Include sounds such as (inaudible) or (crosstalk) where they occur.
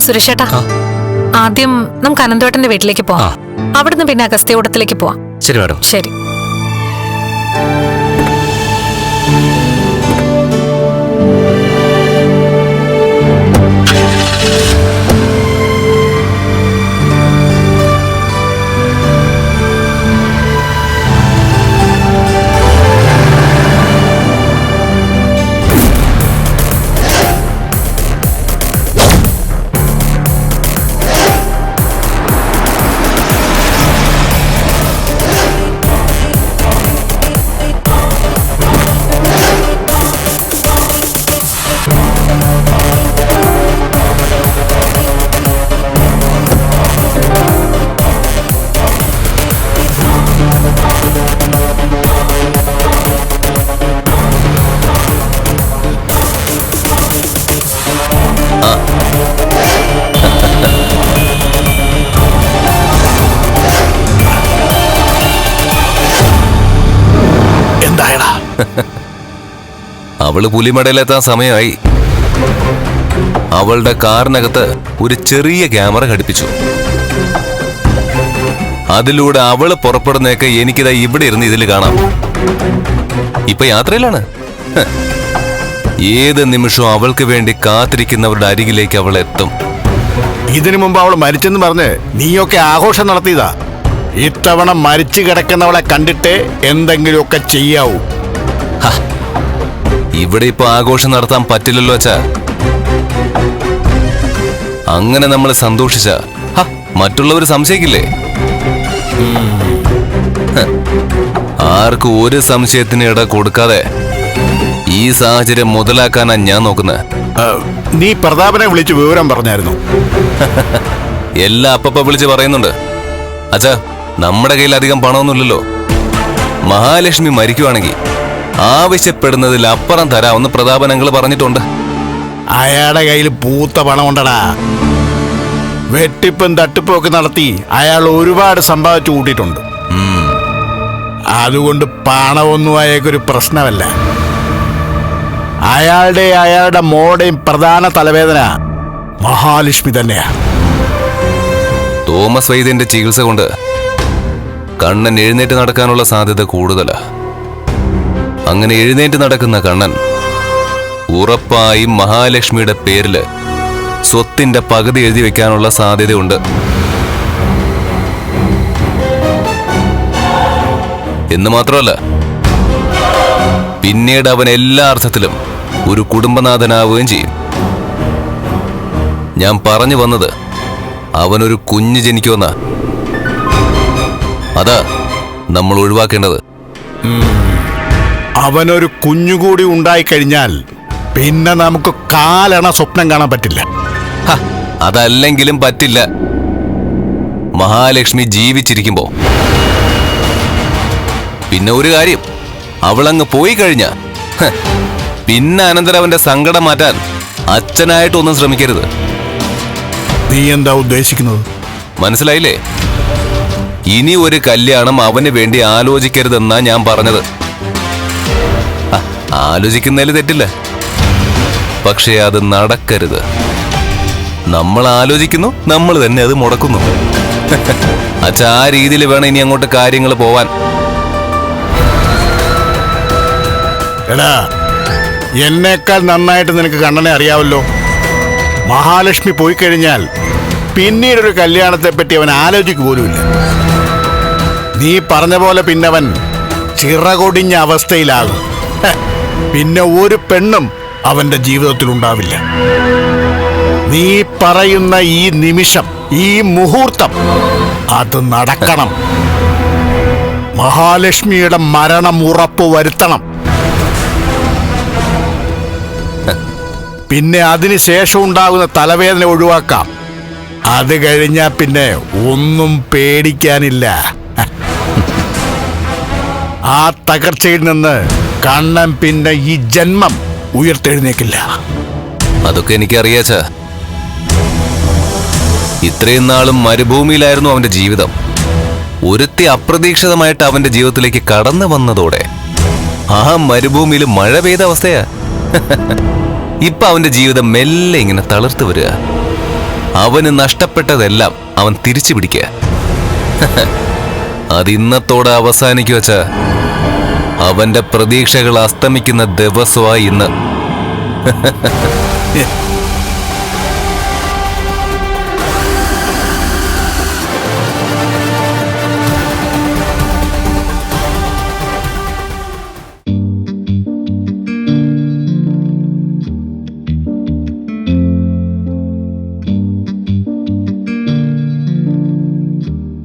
സുരേഷേട്ടാ ആദ്യം നമുക്ക് അനന്തോട്ടന്റെ വീട്ടിലേക്ക് പോവാം. അവിടുന്ന് പിന്നെ അഗസ്ത്യകൂടത്തിലേക്ക് പോവാം. ശരി മാഡം. ശരി. അവൾ പുലിമടയിലെത്താൻ സമയമായി. അവളുടെ കാറിനകത്ത് ഒരു ചെറിയ ക്യാമറ ഘടിപ്പിച്ചു. അതിലൂടെ അവൾ പുറപ്പെടുന്നേക്ക് എനിക്കിതാ ഇവിടെ ഇരുന്ന് ഇതിൽ കാണാം. ഇപ്പൊ യാത്രയിലാണ്. ഏത് നിമിഷവും അവൾക്ക് വേണ്ടി കാത്തിരിക്കുന്നവരുടെ അരികിലേക്ക് അവൾ എത്തും. ഇതിനു മുമ്പ് അവൾ മരിച്ചെന്ന് പറഞ്ഞ് നീയൊക്കെ ആഘോഷം നടത്തിയതാ. ഇത്തവണ മരിച്ചു കിടക്കുന്നവളെ കണ്ടിട്ട് എന്തെങ്കിലുമൊക്കെ ചെയ്യാവൂ. ഇവിടെ ഇപ്പൊ ആഘോഷം നടത്താൻ പറ്റില്ലല്ലോ അച്ഛാ. അങ്ങനെ നമ്മൾ സന്തോഷിച്ച മറ്റുള്ളവർ സംശയിക്കില്ലേ. ആർക്കും ഒരു സംശയത്തിന് ഇട കൊടുക്കാതെ ഈ സാഹചര്യം മുതലാക്കാനാ ഞാൻ നോക്കുന്നത് നീ പ്രതാപനെ വിളിച്ച് വിവരം പറഞ്ഞായിരുന്നു. എല്ലാം അപ്പപ്പ വിളിച്ച് പറയുന്നുണ്ട്. അച്ഛാ നമ്മുടെ കയ്യിൽ അധികം പണമൊന്നുമില്ലല്ലോ. മഹാലക്ഷ്മി മരിക്കുവാണെങ്കിൽ ആവശ്യപ്പെടുന്നതിൽ അപ്പുറം തരാമെന്ന് പ്രതാപനങ്ങൾ പറഞ്ഞിട്ടുണ്ട്. അയാളുടെ കയ്യിൽ പൂത്ത പണം ഉണ്ടടാ. വെട്ടിപ്പും തട്ടിപ്പും ഒക്കെ നടത്തി അയാൾ ഒരുപാട് സമ്പാദിച്ചു കൂട്ടിയിട്ടുണ്ട്. അതുകൊണ്ട് പണമൊന്നും അയാൾക്കൊരു പ്രശ്നമല്ല. അയാളുടെ അയാളുടെ മോടെയും പ്രധാന തലവേദന മഹാലക്ഷ്മി തന്നെയാ. തോമസ് വൈദ്യന്റെ ചികിത്സ കൊണ്ട് കണ്ണൻ എഴുന്നേറ്റ് നടക്കാനുള്ള സാധ്യത കൂടുതലാ. അങ്ങനെ എഴുന്നേറ്റ് നടക്കുന്ന കണ്ണൻ ഉറപ്പായും മഹാലക്ഷ്മിയുടെ പേരിൽ സ്വത്തിന്റെ പകുതി എഴുതി വെക്കാനുള്ള സാധ്യതയുണ്ട്. എന്ന് മാത്രമല്ല പിന്നീട് അവൻ എല്ലാ അർത്ഥത്തിലും ഒരു കുടുംബനാഥനാവുകയും ചെയ്യും. ഞാൻ പറഞ്ഞു വന്നത് അവനൊരു കുഞ്ഞ് ജനിക്കുമെന്ന. അതാ നമ്മൾ ഒഴിവാക്കേണ്ടത്. അവനൊരു കുഞ്ഞുകൂടി ഉണ്ടായിക്കഴിഞ്ഞാൽ പിന്നെ നമുക്ക് കാലണ സ്വപ്നം കാണാൻ പറ്റില്ല. അതല്ലെങ്കിലും പറ്റില്ല. മഹാലക്ഷ്മി ജീവിച്ചിരിക്കുമ്പോ. പിന്നെ ഒരു കാര്യം അവളങ്ങ് പോയി കഴിഞ്ഞ പിന്നെ അനന്തരം അവന്റെ സങ്കടം മാറ്റാൻ അച്ഛനായിട്ടൊന്നും ശ്രമിക്കരുത്. നീ എന്താ ഉദ്ദേശിക്കുന്നത്? മനസ്സിലായില്ലേ? ഇനി ഒരു കല്യാണം അവന് വേണ്ടി ആലോചിക്കരുതെന്നാ ഞാൻ പറഞ്ഞത്. ആലോചിക്കുന്നതിൽ തെറ്റില്ല. പക്ഷേ അത് നടക്കരുത്. നമ്മൾ ആലോചിക്കുന്നു നമ്മൾ തന്നെ അത് മുടക്കുന്നു. (laughs) അച്ഛ ആ രീതിയിൽ വേണം ഇനി അങ്ങോട്ട് കാര്യങ്ങൾ പോവാൻ. എടാ എന്നേക്കാൾ നന്നായിട്ട് നിനക്ക് കണ്ണനെ അറിയാവല്ലോ. മഹാലക്ഷ്മി പോയി കഴിഞ്ഞാൽ പിന്നീടൊരു കല്യാണത്തെ പറ്റി അവൻ ആലോചിക്കു പോലുമില്ല. നീ പറഞ്ഞ പോലെ പിന്നവൻ ചിറകൊടിഞ്ഞ അവസ്ഥയിലാകും. പിന്നെ ഒരു പെണ്ണും അവന്റെ ജീവിതത്തിൽ ഉണ്ടാവില്ല നീ പറയുന്ന ഈ നിമിഷം ഈ മുഹൂർത്തം അത് നടക്കണം. മഹാലക്ഷ്മിയുടെ മരണം ഉറപ്പ് വരുത്തണം. പിന്നെ അതിന് ശേഷം ഉണ്ടാകുന്ന തലവേദന ഒഴിവാക്കാം. അത് കഴിഞ്ഞാ പിന്നെ ഒന്നും പേടിക്കാനില്ല. ആ തകർച്ചയിൽ നിന്ന് കണ്ണൻ പിന്നെ ഈ ജന്മം ഉയർത്തെഴുന്നേക്കില്ല. അതൊക്കെ എനിക്കറിയാച്ച ഇത്രയും നാളും മരുഭൂമിയിലായിരുന്നു അവന്റെ ജീവിതം. ഒരുത്തി അപ്രതീക്ഷിതമായിട്ട് അവന്റെ ജീവിതത്തിലേക്ക് കടന്നു വന്നതോടെ. ആ മരുഭൂമിയിൽ മഴ പെയ്ത അവസ്ഥയാ. (laughs) ഇപ്പൊ അവന്റെ ജീവിതം മെല്ലെ ഇങ്ങനെ തളർത്തു വരിക. അവന് നഷ്ടപ്പെട്ടതെല്ലാം അവൻ തിരിച്ചു പിടിക്കുക (laughs) അതിന്നത്തോടെ ഇന്നത്തോടെ വച്ച അവന്റെ പ്രതീക്ഷകൾ അസ്തമിക്കുന്ന ദിവസമായി ഇന്ന്.